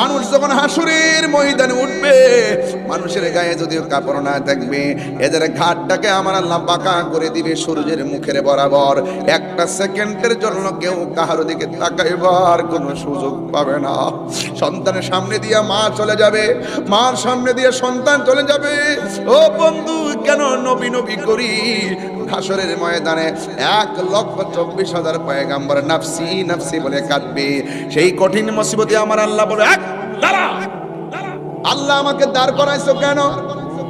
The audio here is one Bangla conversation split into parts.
মানুষ যখন হাসুরের ময়দানে উঠবে, মানুষের গায়ে যদিও কাপড় না থাকবে, এদের ঘাটটাকে আমার আল্লাহ বাঁকা করে দিবে সূর্যের মুখের বরাবর। একটা সেকেন্ডের জন্য কেউ কাহার দিকে তাকাইবার কোনো সুযোগ পাবে না। সন্তানের সামনে দিয়ে মা চলে যাবে, মার সামনে দিয়ে সন্তান চলে যাবে। ও বন্ধু, কেন নবী নবী করি? হাসরের ময়দানে এক লক্ষ চব্বিশ হাজার পয়গাম্বর নাফসি নাফসি বলে কাঁদবে। সেই কঠিন মুসিবতে আমার আল্লাহ বলে, এক আল্লাহ আমাকে দাঁড় করাইছো কেন?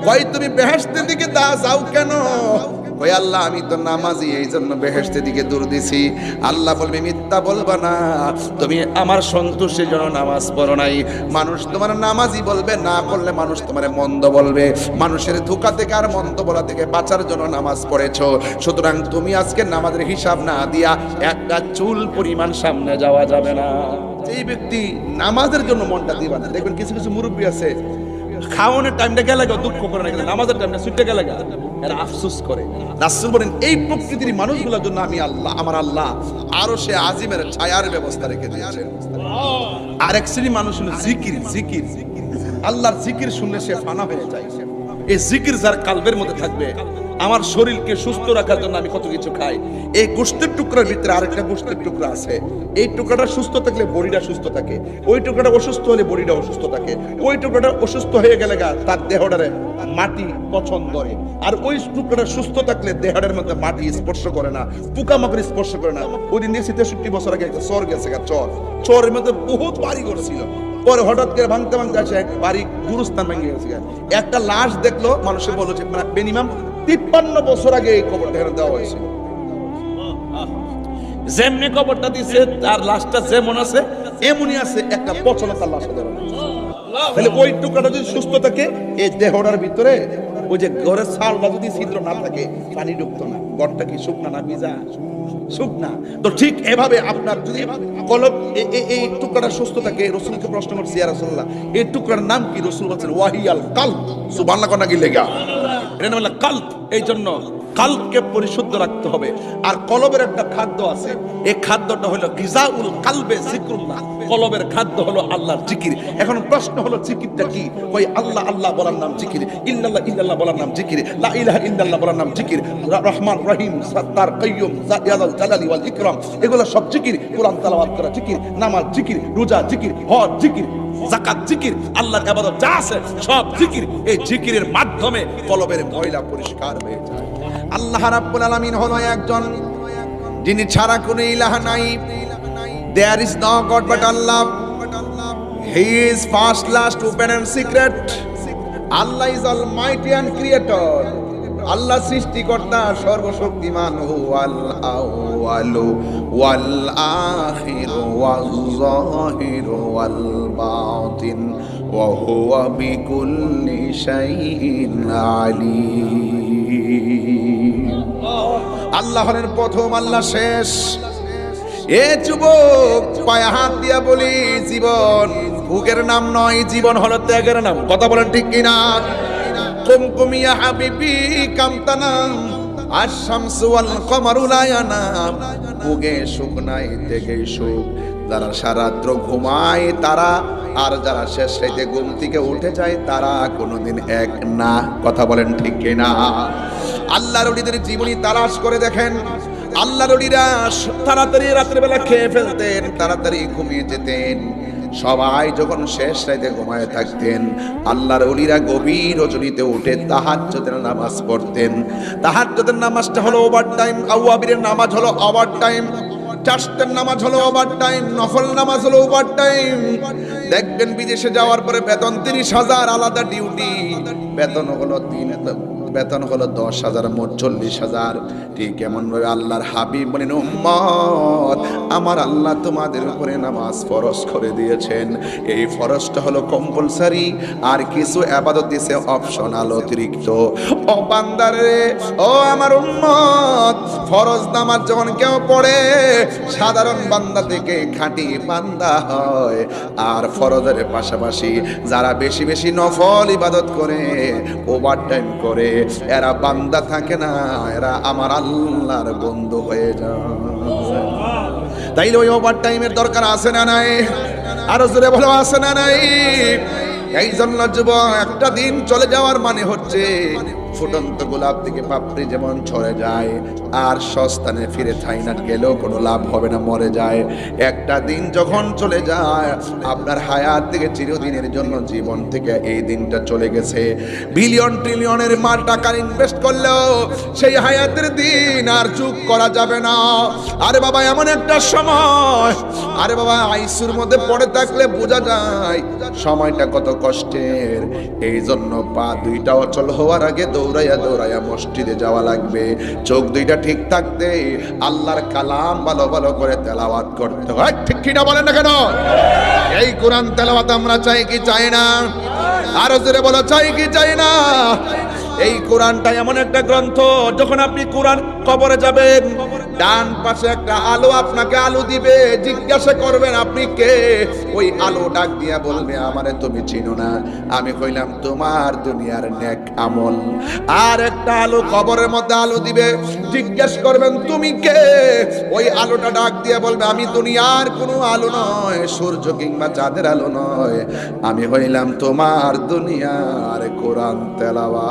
কই তুমি বেহেস্তের দিকে দা যাও কেন? ওই আল্লাহ, আমি তো নামাজি এই জন্য বেহেশতের দিকে দূর দিছি। আল্লাহ বলবে, মিথ্যা বলবা না। তুমি আমার সন্তুষ্টির জন্য নামাজ পড়ো নাই। মানুষ তোমার নামাজি বলবে, না পড়লে মানুষ তোমার মন্দ বলবে। মানুষের ধোকা থেকে আর মন্দ বলা থেকে বাঁচার জন্য নামাজ পড়েছো। সুতরাং তুমি আজকে নামাজের হিসাব না দিয়া একটা চুল পরিমাণ সামনে যাওয়া যাবে না। যেই ব্যক্তি নামাজের জন্য মনটা দিবা না, দেখবেন কিছু কিছু মুরব্বী আছে, খাওয়ানোর টাইমটা গেলে দুঃখ করে না নামাজের টাইমটা ছুটে গেলে এরা আফসোস করে। রাসূল বলেন এই প্রকৃতির মানুষগুলোর জন্য আমি আল্লাহ, আমার আল্লাহ। আরও সে আজিমের ছায়ার ব্যবস্থা রেখে দিয়েছেন আর এক শ্রেণি মানুষ হলো জিকির জিকির। আল্লাহর জিকির শুনলে সে ফানা হয়ে যায়। এই জিকির যার কালবের মধ্যে থাকবে। আমার শরীরকে সুস্থ রাখার জন্য আমি কত কিছু খাই। এই গোষ্ঠের টুকরার ভিতরে আরেকটা গোষ্ঠের টুকরা আছে। এই টুকরাটা সুস্থ থাকলে বডিটা সুস্থ থাকে। ওই টুকরাটা অসুস্থ হলে বডিটা অসুস্থ থাকে। ওই টুকরাটা অসুস্থ হয়ে গেলে গা তার দেহটারে মাটি পছন্দ করে। আর ওই টুকরাটা সুস্থ থাকলে দেহটার মধ্যে মাটি স্পর্শ করে না পোকামাকড় স্পর্শ করে না। ওই দিন দিয়ে তেষট্টি বছর আগে একটা চর গেছে গা, চর। চরের মধ্যে বহুত বাড়ি করছিল পরে হঠাৎ করে ভাঙতে ভাঙতে আসে এক বাড়ি গুরুস্থান ভেঙে গেছে একটা লাশ দেখল মানুষের বলল যে মানে মিনিমাম তিপ্পান্ন বছর আগে এই খবরটা এখানে দেওয়া হয়েছে। যেমনি কবরটা দিছে, তার লাশটা যেমন আছে, এমনই আছে, একটা পচনা তার লাশে ধরে তাহলে ওই টুকরাটা যদি সুস্থ থাকে, এই দেহটার ভিতরে ওই যে ঘরের ছালটা যদি ছিদ্র না থাকে, পানি ঢুকতো না। ঘরটা কি শুকনা না ভিজা? শুকনা। তো ঠিক এভাবে আপনার যদি এ- এই টুকরাটা সুস্থ থাকে, রসুলকে প্রশ্ন করছি, ইয়া রাসূলুল্লাহ, এই টুকরার নাম কি? রসুল বলছেন, ওয়াহিয়াল কাল সুবহানাল্লাহ কোনা কি লেগা? এটা নাম কাল্প এই জন্য কাল্পকে পরিশুদ্ধ রাখতে হবে। আর কলবের একটা খাদ্য আছে, এই খাদ্যটা হলো গিজাউল কালবে জিক্রুল্লাহ কলবের খাদ্য হলো আল্লাহর জিকির। এখন প্রশ্ন হলো, জিকিরটা কি? ওই আল্লাহ আল্লাহ বলার নাম জিকির। ইল্লাল্লাহ ইল্লাল্লাহ বলার নাম জিকির। লা ইলাহা ইল্লাল্লাহ বলার নাম জিকির। রহমান, রহিম, সত্তার, কাইয়ুম জালাল জালালি ওয়াল ইকরাম। এগুলো সব জিকির। কোরআন, তেলাওয়াত করা জিকির। নামাজ জিকির, রোজা জিকির, হজ জিকির। জাকাত জিকির, আল্লাহর ইবাদত যা আছে সব জিকির। এই জিকিরের মাধ্যমে কলবের ময়লা পরিষ্কার হয়ে যায়। আল্লাহ রাব্বুল আলামিন হলো একজন যিনি ছাড়া কোনো ইলাহ নাই। There is no god but Allah he is first last open and secret Allah is almighty and creator Allah সৃষ্টিকর্তা সর্বশক্তিমান হুয়াল আউয়ালু ওয়াল ওয়াল ওয়াল আল্লাহ হলেন প্রথম, আল্লাহ শেষ। এ যুবক, পায়ে হাত দিয়া বলি, জীবন ভুগের নাম নয়, জীবন হলো ত্যাগের নাম। কথা বলেন ঠিক কিনা? কুমকুমিয়া হাবিবি কামতানাম আশামসু ওয়াল কমারু লা ইয়ানাম ভুগে সুখ নাই ত্যাগে সুখ। যারা সারাত্র ঘুমায় তারা, আর যারা শেষ রাইতে ঘুম থেকে উঠে যায় তারা কোনোদিন এক না। কথা বলেন ঠিক কিনা? আল্লাহর ওলিদের জীবনী তালাশ করে দেখেন। আল্লাহর ওলিরা তাড়াতাড়ি রাত্রেবেলা খেয়ে ফেলতেন, তাড়াতাড়ি ঘুমিয়ে যেতেন। সবাই যখন শেষ রাতে ঘুমায় থাকতেন, আল্লাহর ওলিরা গভীর রজনীতে উঠে তাহাজ্জুদের নামাজ পড়তেন। তাহাজ্জুদের নামাজটা হলো ওভার টাইম আউয়াবিরের নামাজ হলো ওভার টাইম চাষতের নামাজ হলো ওভার টাইম নফল নামাজ হলো ওভার টাইম দেখবেন বিদেশে যাওয়ার পরে বেতন তিরিশ হাজার, আলাদা ডিউটি বেতন হলো তিন বেতন হলো দশ হাজার, মোট চল্লিশ হাজার। ঠিক এমনভাবে আল্লাহর হাবিব বলেন আমার আল্লাহ তোমাদের উপরে নামাজ ফরজ করে দিয়েছেন। এই ফরজটা হলো কম্পালসারি আর কিছু আবাদত দিছে অপশনাল অতিরিক্ত। ও ও আমার ফরজ যখন পড়ে, সাধারণ বান্দা থেকে খাঁটি বান্দা হয়। আর ফরজের পাশাপাশি যারা বেশি বেশি নফল ইবাদত করে ওভার টাইম করে, এরা বান্দা থাকে না, এরা আমার আল্লাহর বন্ধু হয়ে যায়। তাইলে ওই ওভার টাইমের দরকার আছে না নাই? আরও জোরে বলো, আছে না নাই? এই জন্য যুবক, একটা দিন চলে যাওয়ার মানে হচ্ছে ফুটন্ত গোলাপ থেকে পাপড়ি যেমন ছড়ে যায়, আর সস্তানে ফিরে থাইনাট গেলেও কোনো লাভ হবে না, মরে যায়। একটা দিন যখন চলে যায়, আপনার হায়াত থেকে চিরদিনের জন্য জীবন থেকে এই দিনটা চলে গেছে। বিলিয়ন ট্রিলিয়নের মাল টাকা ইনভেস্ট করলেও সেই হায়াতের দিন আর চুপ করা যাবে না। আরে বাবা, এমন একটা সময়। আরে বাবা, আইসুর মধ্যে পড়ে থাকলে বোঝা যায়, সময়টা কত কষ্টের। এই জন্য পা দুইটা অচল হওয়ার আগে দৌড়াইয়া দৌড়াইয়া মসজিদে যাওয়া লাগবে। চোখ দুইটা ঠিক থাকতে আল্লাহর কালাম ভালো ভালো করে তেলাওয়াত করতে হয়। ঠিক কিনা বলেন না কেন? এই কোরআন তেলাওয়াত আমরা চাই কি চাই না? আরও জোরে বলো, চাই কি চাই না? এই কোরআনটা এমন একটা গ্রন্থ, যখন আপনি কোরআন কবরে যাবেন ডান পাশে একটা আলো আপনাকে আলো দিবে, জিজ্ঞাসা করবেন, আপনি কে? ওই আলো ডাক দিয়া বলবে, আমারে তুমি চিনো না। আমি কইলাম, তোমার দুনিয়ার নেক আমল। আর একটা আলো কবরের মধ্যে আলো দিবে, জিজ্ঞেস করবেন, তুমি কে? ওই আলোটা ডাক দিয়ে বলবে, আমি দুনিয়ার কোনো আলো নয়, সূর্য কিংবা চাঁদের আলো নয়। আমি হইলাম, তোমার দুনিয়ার কোরআন তেলাওয়া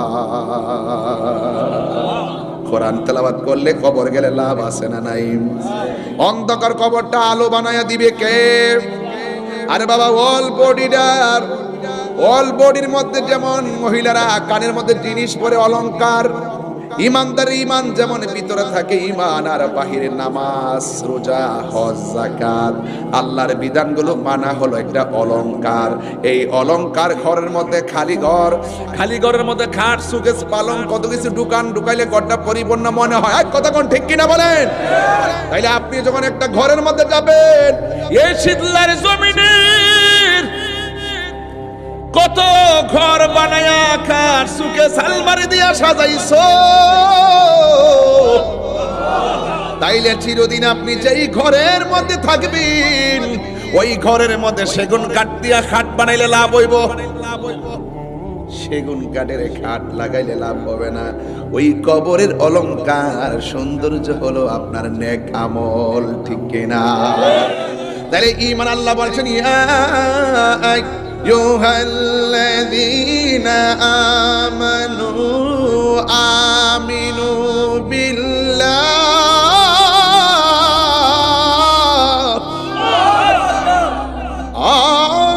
কোরআন তেলাবাত করলে কবর গেলে লাভ আছে না নাই? অন্ধকার কবরটা আলো বানায়া দিবে কে? আরে বাবা অল বডিডার অল বডির মধ্যে যেমন মহিলারা কানের মধ্যে জিনিস পরে অলংকার ইমানদার ইমান যেমন ভিতরে থাকে ইমান আর বাহিরে নামাজ, রোজা, হজ জাকাত আল্লাহর বিধানগুলো মানা হলো একটা অলংকার। এই অলংকার ঘরের মধ্যে খালি ঘর, খালি ঘরের মধ্যে খাট সুকেস পালং, কত কিছু দোকান ঢুকাইলে ঘরটা পরিপূর্ণ মনে হয়। আর কথা কোন ঠিক কিনা বলেন? তাইলে আপনি যখন একটা ঘরের মধ্যে যাবেন, এই শীতলার জমিনের কত ঘর বানায়া খাট সুকে সালমারি দিয়া সাজাইছো? তাইলে চিরদিন আপনি যেই ঘরের মধ্যে থাকবেন, ওই ঘরের মধ্যে সেগুন কাঠ দিয়া খাট বানাইলে লাভ হইব। সেগুন কাঠের খাট লাগাইলে লাভ হবে না। ওই কবরের অলংকার সৌন্দর্য হলো আপনার নেক আমল, ঠিক কিনা? তাহলে ইমান আল্লাহ বলছেন, ইয়া আইয়ুহাল্লাযীনা আমানু আমিনু বিল্লাহ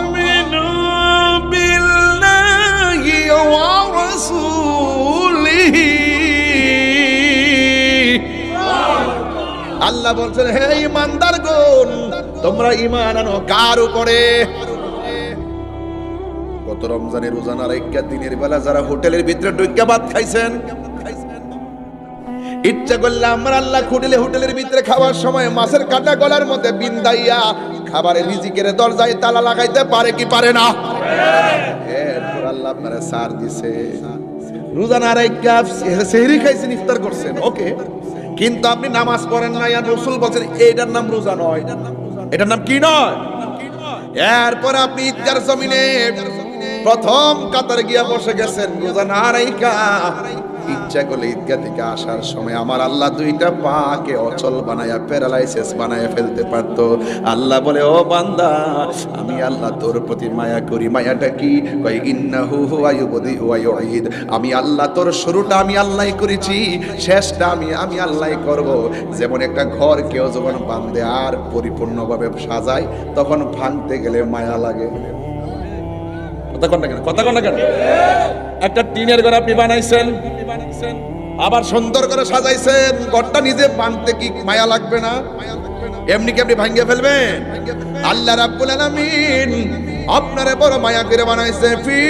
آمنوا بالله ورسوله আল্লাহ বলছেন হে ইমানদার গুন তোমরা ইমান আনো কার উপরে গত রমজানের দিনের বেলা যারা হোটেলের ভিতরে ভাত খাইছেন। ইচ্ছা করলে আমরা আল্লাহ হোটেলের ভিতরে খাওয়ার সময় মাছের কাটা গলার মধ্যে বিন্দাইয়া খাবারের রিজিকের দরজায় তালা লাগাইতে পারে কি পারে না? আল্লাহ আপনারা সার দিছে। সেহরি খাইছেন, ইফতার করছেন, ওকে। কিন্তু আপনি নামাজ পড়েন না রসুল বলছেন, এইটার নাম রোজা নয়। এটার নাম কি নয়? এরপর আপনি ঈদগার জমিনে প্রথম কাতারে গিয়া বসে গেছেন, রোজা না রাইকা ইচ্ছা করলে ঈদগা থেকে আসার সময় আমার আল্লাহ দুইটা পাকে অচল বানায়া, প্যারালাইসিস বানায়া ফেলতে পারতো। আল্লাহ বলে, ও বান্দা, আমি আল্লাহ তোর প্রতি মায়া করি। মায়াটা কি? কই ইন্নাহু হুয়া ইউবদি হুয়া ইউঈদ। আমি আল্লাহ তোর শুরুটা আমি আল্লাহই করেছি, শেষটা আমি আমি আল্লাহই করব। যেমন একটা ঘর কেউ যখন বান্ধে আর পরিপূর্ণভাবে সাজায়, তখন ভাঙতে গেলে মায়া লাগে। কথা কন কথা কন একটা টিনের ঘর আপনি বানাইছেন, আবার সুন্দর করে সাজাইছেন, ঘরটা নিজে বানতে কি মায়া লাগবে না? এমনি কি আপনি ভাঙ্গে ফেলবেন? আল্লাহ রাব্বুল আলামিন আপনারে বড় মায়া করে বানাইছে। ফি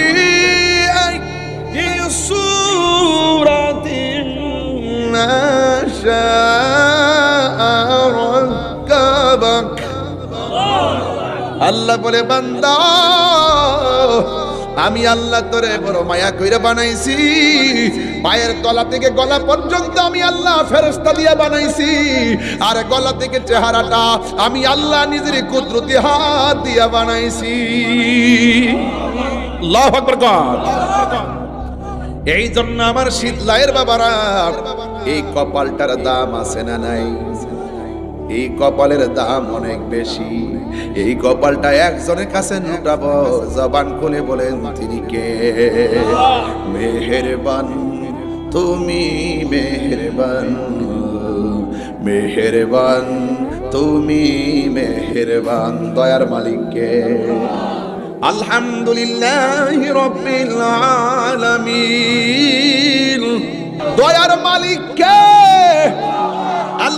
সূরাতিন আল্লাহ বলে, বান্দা আমি আল্লাহ তোরে বড় মায়া কইরে বানাইছি। পায়ের তলা থেকে গলা পর্যন্ত আমি আল্লাহ ফেরস্তা দিয়া বানাইছি। আর গলা থেকে চেহারাটা আমি আল্লাহ নিজের কুদরতি হাত দিয়া বানাইছি। আল্লাহু আকবার। এই জন্য আমার শীতলায়ের বাবারা, এই কপালটার দাম আছে না নাই? এই কপালের দাম অনেক বেশি। এই কপালটা একজনের কাছে লুটাবো জবান খুলে বলেন, তিনি কে? মেহেরবান, তুমি মেহেরবান মেহেরবান, তুমি মেহেরবান, দয়ার মালিককে আলহামদুলিল্লাহ রব্বিল আলামিন। দয়ার মালিককে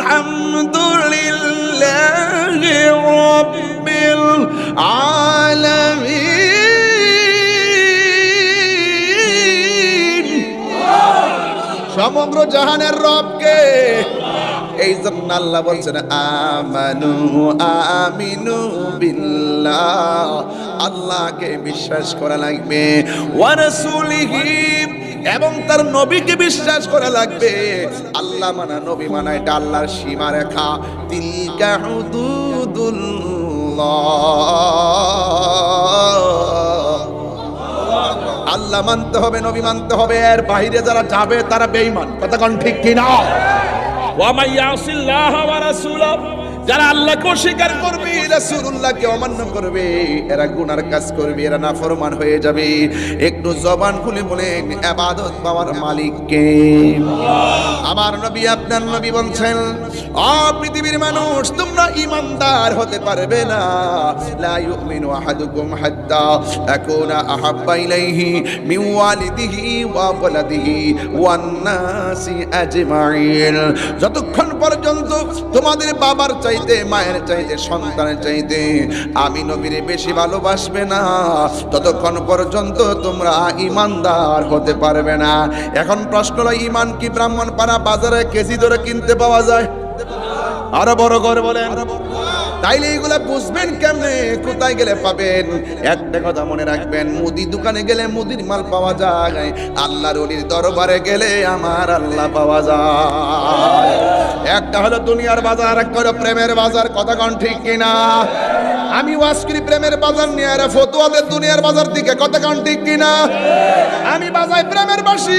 আলহামদুলিল্লাহ রব্বিল আলামিন। সমগ্র জাহানের রবকে এই জন্য আল্লাহ বলছেন, আমানু আমিনু বিল্লাহ। আল্লাহকে বিশ্বাস করা লাগবে ওয়ারাসুলিহি এবং তার নবীকে বিশ্বাস করা লাগবে। আল্লাহ মানা নবী মানা এটা আল্লাহর সীমা রেখা তিলকা আল্লাহ। মানতে হবে, নবী মানতে হবে। এর বাইরে যারা যাবে, তারা বেইমান কথা কন ঠিক কিনা? ওয়া মাইয়াসিল্লাহ ওয়া রাসূলাহু। যারা আল্লাহকে অস্বীকার করবে, রাসূলুল্লাহকে অমান্য করবে, এরা গুনার কাজ করবে, এরা নাফরমান হয়ে যাবে। একটু জবান খুলে বলেন ইবাদত পাওয়ার মালিক কে আমার নবী আপনার নবী বলছেন, অ পৃথিবীর মানুষ, তোমরা ইমানদার হতে পারবে না। লা ইউমিনু আহাদুকুম হাত্তা আকুনা আহাব্বা ইলাইহি মিন ওয়ালিদিহি ওয়া ওয়ালাদিহি ওয়ান নাসি আজমাইন। যতক্ষণ পর্যন্ত তোমাদের বাবার চাইতে, মায়ের চাইতে, সন্তানের চাইতে আমি নবীরে বেশি ভালোবাসবে না, ততক্ষণ পর্যন্ত তোমরা ইমানদার হতে পারবে না। এখন প্রশ্ন হলো ইমান কি ব্রাহ্মণ পাড়া বাজারে কেজি ধরে কিনতে পাওয়া যায়। আরও বড় করে বলেন, তাইলে এগুলা বুঝবেন কেমনে? কোথায় গেলে পাবেন? একটা কথা মনে রাখবেন, মুদি দোকানে গেলে মুদির মাল পাওয়া যায়, আল্লাহর অলির দরবারে গেলে আমার আল্লাহ পাওয়া যায়। একটা হলো দুনিয়ার বাজার একটা হলো প্রেমের বাজার, কথা কন ঠিক কিনা? আমি ওয়াসকিরি প্রেমের বাজার নিয়ে, আর ফতুয়াদের দুনিয়ার বাজার দিকে, কথা কন ঠিক কিনা? আমি বাজাই প্রেমের বাসি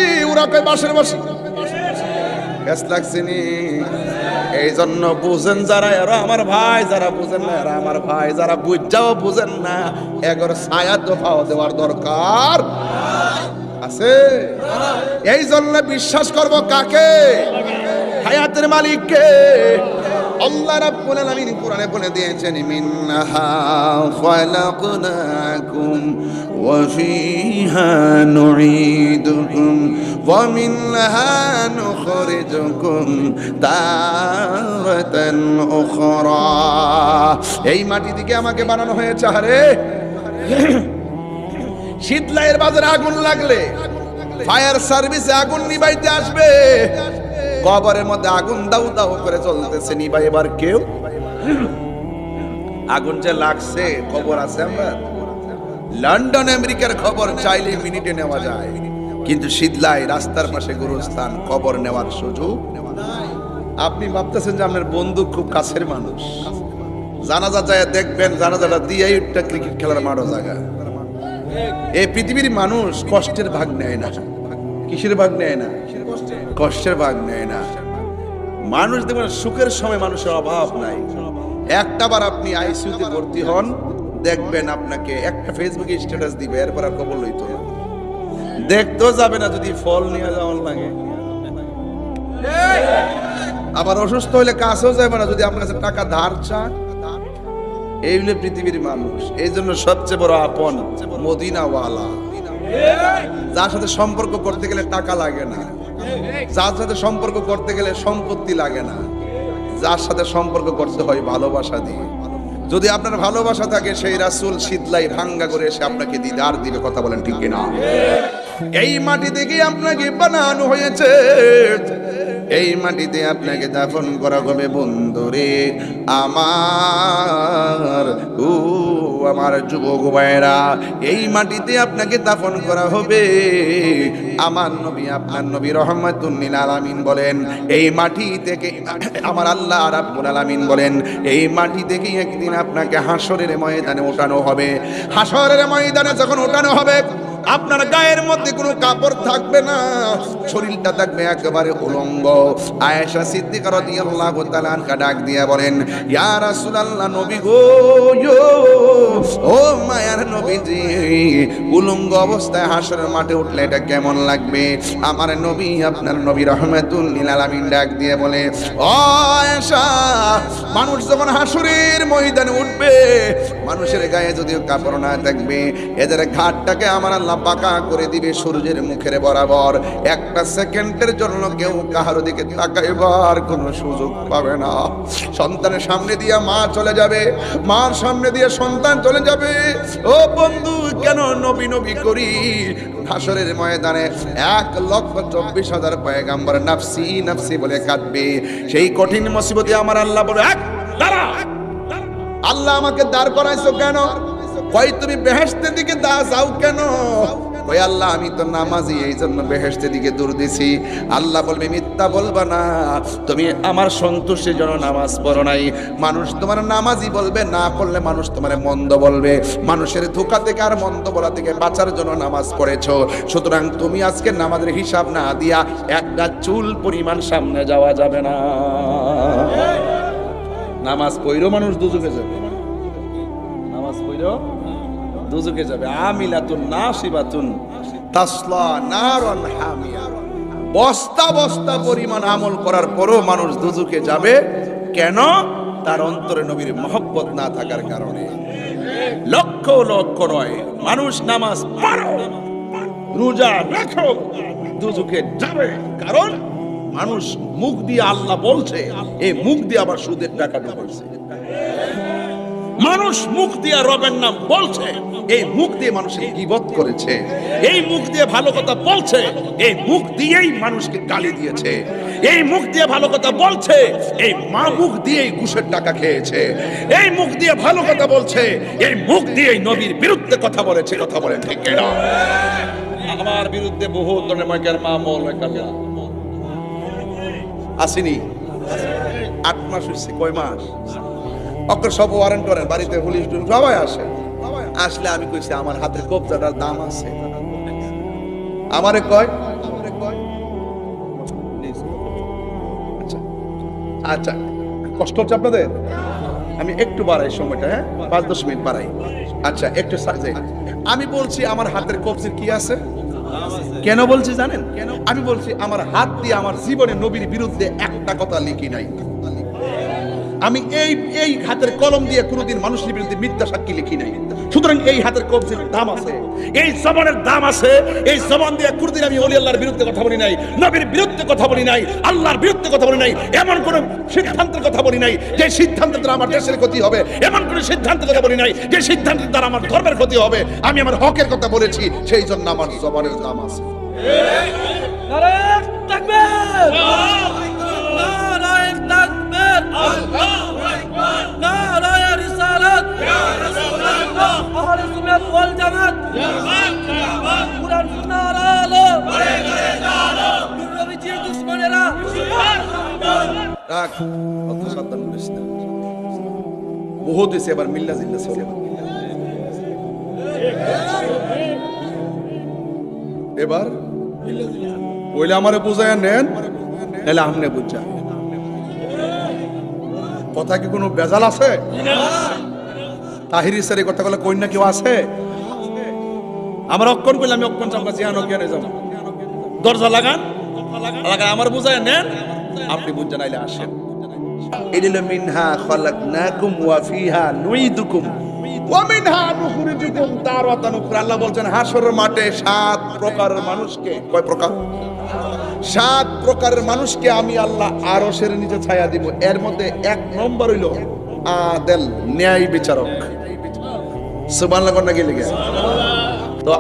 কয় বাসের বাসি গ্যাস লাগছে নি। এই জন্য বুঝেন যারা, এরা আমার ভাই, যারা বুঝেন না, এরা আমার ভাই, যারা বুঝাও বুঝেন না, এগর ছায়া দফাও দেওয়ার দরকার। আছে? এই জন্য বিশ্বাস করব কাকে? হায়াতের মালিককে। আল্লাহ রাব্বুল আলামিন কোরআনে বলে দিয়েছেন মিনহা খালাকনাকুম ওয়া ফিহা নুঈদুকুম মিনহা নুখরিজুকুম তারাতান উখরা এই মাটি থেকে আমাকে বানানো হয়েছে আরে শীতলাইয়ের বাজারে আগুন লাগলে, ফায়ার সার্ভিসে আগুন নিবাইতে আসবে। কবরের মধ্যে আগুন দাউ দাউ করে চলতেছে নিবাই এবার কেউ। আগুন যে লাগছে, খবর আছে আমরা? লন্ডন, আমেরিকার খবর চাইলে মিনিটে নেওয়া যায়। কিন্তু শীতলাই রাস্তার পাশে গুরুস্থান, কবর নেওয়ার সুযোগ আপনি ভাবতেছেন যে আপনার বন্ধু খুব কাছের মানুষ। জানাজা যায়, দেখবেন জানাজাটা দিয়ে একটা ক্রিকেট খেলার মাঠও জায়গা। এই পৃথিবীর মানুষ কষ্টের ভাগ নেয় না। কিসের ভাগ নেয় না? কষ্টের ভাগ নেয় না। মানুষ দেখবেন সুখের সময় মানুষের অভাব নাই। একটা বার আপনি আইসিইউতে ভর্তি হন, দেখবেন আপনাকে একটা ফেসবুকে স্ট্যাটাস দিবে, এরপর আর কবল লইতো না। দেখতেও যাবে না যদি ফল নিয়ে যাওয়ার লাগে। আবার অসুস্থ হইলে কাছেও যাবে না যদি আপনার কাছে টাকা ধার চান এই হলো পৃথিবীর মানুষ। এই জন্য সবচেয়ে বড় আপন মদিনাওয়ালা। যার সাথে সম্পর্ক করতে গেলে টাকা লাগে না। যার সাথে সম্পর্ক করতে গেলে সম্পত্তি লাগে না। যার সাথে সম্পর্ক করতে হয় ভালোবাসা দিয়ে। যদি আপনার ভালোবাসা থাকে, সেই রাসুল শীতলাই ভাঙ্গা করে এসে আপনাকে দিদার দিবে, কথা বলেন ঠিক কিনা? এই মাটি থেকে আপনাকে বানানো হয়েছে? এই মাটিতে আপনাকে দাফন করা হবে বন্ধুরে, আমার, ও আমার যুবক ভাইরা এই মাটিতে আপনাকে দাফন করা হবে। আমার নবী, আপনার নবী রহমতুল্লিল আলামিন বলেন, এই মাটি থেকে, আমার আল্লাহ রাব্বুল আলামিন বলেন, এই মাটি থেকে একদিন আপনাকে হাসরের ময়দানে ওঠানো হবে। হাসরের ময়দানে যখন ওঠানো হবে আপনার গায়ের মধ্যে কোনো কাপড় থাকবে না, শরীরটা থাকবে একেবারে উলঙ্গ। আয়েশা সিদ্দিকা রাদিয়াল্লাহু তাআলা আনহা ডাক দিয়া বলেন, ইয়া রাসূলুল্লাহ নবী গো ও মায়ার নবীজি, উলঙ্গ অবস্থায় হাসরের মাঠে উঠলে এটা কেমন লাগবে? আমার নবী, আপনার নবী রহমাতুল লিল আলামিন ডাক দিয়ে বলে, ও আয়েশা, মানুষ যখন হাসুরের ময়দানে উঠবে, মানুষের গায়ে যদিও কাপড় না থাকবে, এদের ঘাটটাকে আমার আল্লাহ পাকা করে দিবে সূর্যের মুখের বরাবর। একটা সেকেন্ডের জন্য কেউ কাহার দিকে তাকাইবার কোনো সুযোগ পাবে না। সন্তানের সামনে দিয়ে মা চলে যাবে। মার সামনে দিয়ে সন্তান চলে যাবে। ও বন্ধু, কেন নবী নবী করি? হাসরের ময়দানে এক লক্ষ চব্বিশ হাজার পয়গাম্বর নাফসি নাফসি বলে কাঁদবে। সেই কঠিন মুসিবতে আমার আল্লাহ বলে, এক, দাঁড়া আল্লাহ আমাকে দাঁড় করাইছো কেন? কই তুমি বেহেশতের দিকে দা, যাও কেন? কই আল্লাহ, আমি তো নামাজি এই জন্য বেহেশতের দিকে দূর দিছি। আল্লাহ বলবে, মিথ্যা বলবা না। তুমি আমার সন্তুষ্টির জন্য নামাজ পড়ো নাই। মানুষ তোমার নামাজি বলবে, না পড়লে মানুষ তোমার মন্দ বলবে। মানুষের ধোকা থেকে আর মন্দ বলা থেকে বাঁচার জন্য নামাজ পড়েছো। সুতরাং তুমি আজকে নামাজের হিসাব না দিয়া, একটা চুল পরিমাণ সামনে যাওয়া যাবে না। নামাজ পইরো মানুষ দুজুকে যাবে। দুজুকে যাবে। আমিলাতুন নাসিবাতুন তাসলা নারন হামিয়া। বস্তা বস্তা পরিমাণ আমল করার পরও মানুষ দুজুকে যাবে। কেন? তার অন্তরে নবীর মহব্বত না থাকার কারণে। লক্ষ লক্ষ নয়, মানুষ নামাজ পড়ো, রোজা রাখো দুজুকে যাবে। কারণ মানুষ মুখ দিয়ে আল্লাহ বলছে, এই মুখ দিয়ে আবার সুদের টাকা ঢুকছে মানুষ মুখ দিয়ে রবের নাম বলছে। এই মুখ দিয়ে মানুষের গিবত করেছে। এই মুখ দিয়ে ভালো কথা বলছে। এই মুখ দিয়েই মানুষকে গালি দিয়েছে। এই মুখ দিয়ে ভালো কথা বলছে। এই মা মুখ দিয়েই ঘুষের টাকা খেয়েছে। এই মুখ দিয়ে ভালো কথা বলছে। এই মুখ দিয়েই নবীর বিরুদ্ধে কথা বলেছে। কথা বলে ঠিক না আমার বিরুদ্ধে বহু ধরনের মাইকের মা মল আসেনি। আট মাস হয়েছে কয় মাস? অক্ষর সব ওয়ারেন্ট করেন বাড়িতে পুলিশ টুলিশ সবাই আসে। আসলে আমি কইছি, আমার হাতের কবজাটার দাম আছে। আমারে কয়? আমারে কয় আচ্ছা আচ্ছা কষ্ট হচ্ছে আপনাদের? আমি একটু বাড়াই সময়টা হ্যাঁ? পাঁচ দশ মিনিট বাড়াই। আচ্ছা একটু সাজে আমি বলছি, আমার হাতের কবজির কি আছে? কেন বলছি জানেন? কেন আমি বলছি, আমার হাত দিয়ে আমার জীবনে নবীর বিরুদ্ধে একটা কথা লিখি নাই। আমি এই এই হাতের কলম দিয়ে কোনোদিন মানুষের বিরুদ্ধে মিথ্যা সাক্ষী লিখি নাই। সুতরাং এই হাতের কবজির দাম আছে। এই জবানের দাম আছে। এই জবান দিয়ে কোনোদিন আমি অলি আল্লাহর বিরুদ্ধে কথা বলি নাই নবীর বিরুদ্ধে কথা বলি নাই আল্লাহর বিরুদ্ধে কথা বলি নাই এমন কোন সিদ্ধান্তের কথা বলি নাই যে সিদ্ধান্তের দ্বারা আমার দেশের ক্ষতি হবে। এমন কোন সিদ্ধান্তের কথা বলি নাই যে সিদ্ধান্তের দ্বারা আমার ধর্মের ক্ষতি হবে। আমি আমার হকের কথা বলেছি সেই জন্য আমার জবানের দাম আছে। নারায়ণ তাকবীর নারায়ণ তাকবীর বহুত হয়েছে এবার মিল্লা জিল্লা চলে। এবার ওইলে আমারে বুঝায় নেন, নাহলে আমনে বুঝা। কথা কি কোনো বেজাল আছে? তাহিরি স্যার কথা বলে কন্যা কেউ আছে? আমার অক্ষণ করলে আমি অক্ষণ চাপা জিয়ানো জ্ঞানে যাব। দরজা লাগান লাগান আমার বুঝায় নেন, আপনি বুঝছেন আইলে আসেন। এদিল মিনহা ওয়া ফিহা নুইদুকুম ওয়া মিনহা নুখরিজুকুম আল্লাহ মাঠে সাত প্রকারের মানুষকে, কয় প্রকার? সাত প্রকারের মানুষকে আমি আল্লাহ আরশের নিচে ছায়া দিব। এর মধ্যে এক নম্বর হইল আদেল, ন্যায় বিচারক। সুবহানাল্লাহ তো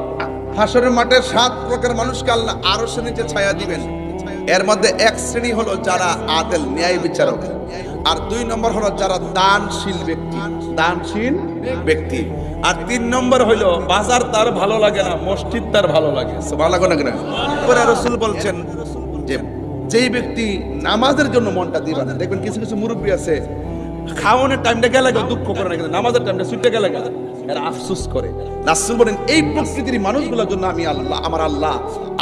হাসরের মাঠে সাত প্রকার মানুষকে আল্লাহ আরও নিচে ছায়া দিবেন। এর মধ্যে এক শ্রেণি হলো যারা আদেল ন্যায় বিচারক আর দুই নম্বর হলো যারা দানশীল ব্যক্তি। দানশীল ব্যক্তি। আর তিন নম্বর হইল বাজার তার ভালো লাগে না মসজিদ তার ভালো লাগে। ভালো লাগে না রসুল বলছেন যে যেই ব্যক্তি নামাজের জন্য মনটা দিবে না দেখবেন কিছু কিছু মুরব্বী আছে খাওয়ানোর টাইমটা গেলে দুঃখ করে না কিন্তু নামাজের টাইমটা ছুটে গেলে এরা করে। বলেন, এই প্রকৃতির মানুষগুলোর জন্য আমি আল্লাহ, আমার আল্লাহ,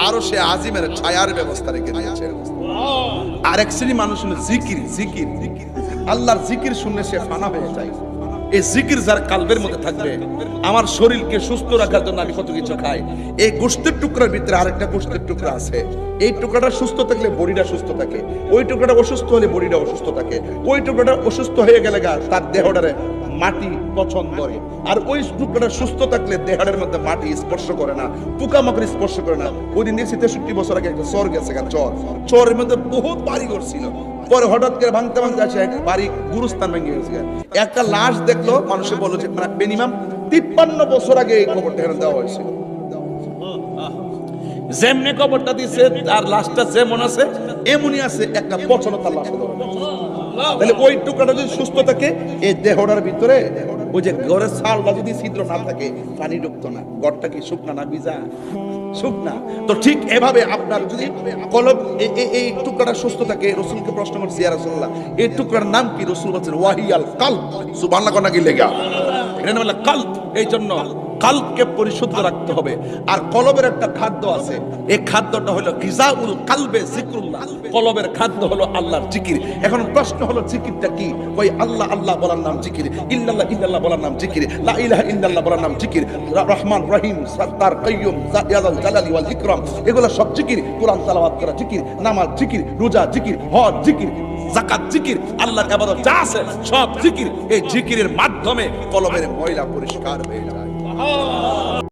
আরও সে আজিমের ছায়ার ব্যবস্থা রেখে দিয়েছে। আর এক শ্রেণি মানুষ জিকির জিকির। আল্লাহর জিকির শুনলে সে ফানা হয়ে যায়। এই জিকির যার কালবের মধ্যে থাকবে, আমার শরীরকে সুস্থ রাখার জন্য আমি কত কিছু খাই। এই গোষ্ঠের টুকরার ভিতরে আরেকটা গোষ্ঠের টুকরা আছে। এই টুকরাটা সুস্থ থাকলে বডিটা সুস্থ থাকে, ওই টুকরাটা অসুস্থ হলে বডিটা অসুস্থ থাকে, ওই টুকরাটা অসুস্থ হয়ে গেলে গা, তার দেহটারে মাটি পছন্দ করে। আর ওই টুকরাটা সুস্থ থাকলে দেহের মধ্যে মাটি স্পর্শ করে না, পোকামাকড় স্পর্শ করে না। ওই দিন দেখছি তেষট্টি বছর আগে একটা চর গেছে চর। চরের মধ্যে বহুত বাড়ি করছিল পরে হঠাৎ করে ভাঙতে ভাঙতে আসে এক বাড়ি গুরুস্থান ভেঙে গেছে একটা লাশ দেখল, মানুষে বলল যে মানে মিনিমাম তিপ্পান্ন বছর আগে এই খবরটা এখানে দেওয়া হয়েছিল যেমনি কবরটা দিছে আর লাশটা যেমন আছে, এমনই আছে একটা পচন তার লাশ তাহলে ওই টুকরাটা যদি সুস্থ থাকে, এই দেহটার ভিতরে ওই যে ঘরের ছালটা যদি ছিদ্র না থাকে, পানি ঢুকতো না। ঘরটা কি শুকনা না ভিজা? শুকনা। তো ঠিক এভাবে আপনার যদি এই টুকরাটা সুস্থ থাকে, রসুলকে প্রশ্ন করছি এই টুকরার নাম কি? রসুল বলছেন, ওয়াহিয়াল কাল কি লেগা? নাম কাল্প এই জন্য কাল্পকে পরিশুদ্ধ রাখতে হবে। আর কলবের একটা খাদ্য আছে। এই খাদ্যটা হলো গিজাউল কালবে জিক্রুল্লাহ কলবের খাদ্য হলো আল্লাহর জিকির। এখন প্রশ্ন হলো, জিকিরটা কি? ওই আল্লাহ আল্লাহ বলার নাম জিকির। ইল্লাল্লাহ ইল্লাল্লাহ বলার নাম জিকির। লা ইলাহা ইল্লাল্লাহ বলার নাম জিকির। রহমান, রহিম, সত্তার, কাইয়ুম জালাল জালালি ওয়াল ইকরাম। এগুলো সব জিকির। কোরআন তেলাওয়াত করা জিকির। নামাজ জিকির। রোজা জিকির। হজ জিকির। জাকাত জিকির। আল্লাহর ইবাদত যা আছে সব জিকির। এই জিকিরের মাধ্যমে কলবের ময়লা পরিষ্কার হয়ে যায় 好。